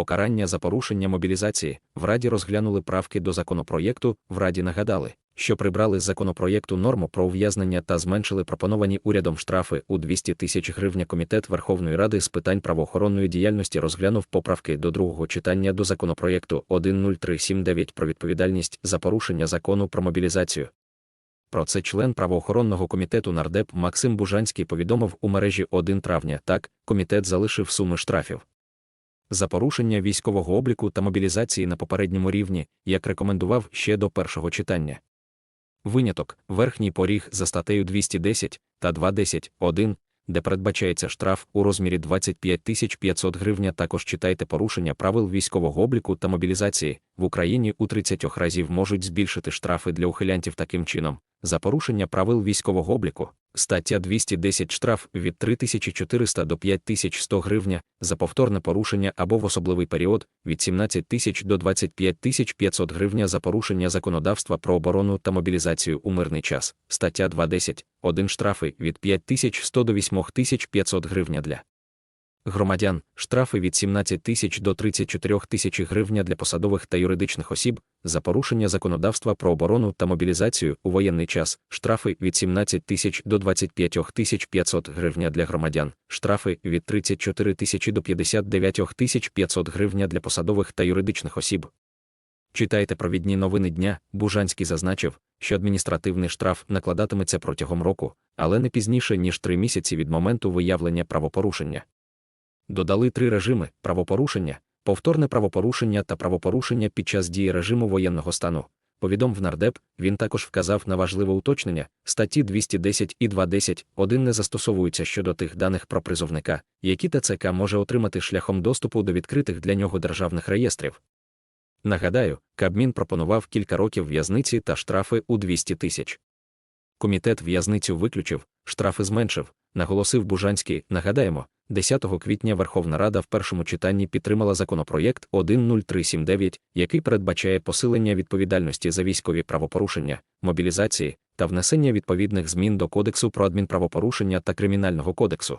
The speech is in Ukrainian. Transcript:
покарання за порушення мобілізації. В Раді розглянули правки до законопроєкту. В Раді нагадали, що прибрали з законопроєкту норму про ув'язнення та зменшили пропоновані урядом штрафи у 200 тисяч гривня. Комітет Верховної Ради з питань правоохоронної діяльності розглянув поправки до другого читання до законопроєкту 10379 про відповідальність за порушення закону про мобілізацію. Про це член правоохоронного комітету нардеп Максим Бужанський повідомив у мережі 1 травня. Так, комітет залишив суми штрафів за порушення військового обліку та мобілізації на попередньому рівні, як рекомендував ще до першого читання. Виняток верхній поріг за статтею 210 та 210.1, де передбачається штраф у розмірі 25 500 гривня. Також читайте порушення правил військового обліку та мобілізації в Україні у 30 разів можуть збільшити штрафи для ухилянтів таким чином. За порушення правил військового обліку, стаття 210 штраф від 3400 до 5100 гривня, за повторне порушення або в особливий період від 17 тисяч до 25 500 гривня за порушення законодавства про оборону та мобілізацію у мирний час, стаття 210, 1 штрафи від 5100 до 8500 гривня для громадян, штрафи від 17 тисяч до 34 тисяч гривня для посадових та юридичних осіб, за порушення законодавства про оборону та мобілізацію у воєнний час, штрафи від 17 тисяч до 25 тисяч 500 гривня для громадян, штрафи від 34 тисячі до 59 тисяч 500 гривня для посадових та юридичних осіб. Читайте провідні новини дня. Бужанський зазначив, що адміністративний штраф накладатиметься протягом року, але не пізніше ніж три місяці від моменту виявлення правопорушення додали три режими правопорушення, повторне правопорушення та правопорушення під час дії режиму воєнного стану. Повідомив нардеп, він також вказав на важливе уточнення статті 210 і 210 один не застосовуються щодо тих даних про призовника, які ТЦК може отримати шляхом доступу до відкритих для нього державних реєстрів. Нагадаю, Кабмін пропонував кілька років в'язниці та штрафи у 200 тисяч. Комітет в'язницю виключив, штрафи зменшив, наголосив Бужанський. Нагадаємо, 10 квітня Верховна Рада в першому читанні підтримала законопроєкт 10379, який передбачає посилення відповідальності за військові правопорушення, мобілізації та внесення відповідних змін до Кодексу про адмінправопорушення та Кримінального кодексу.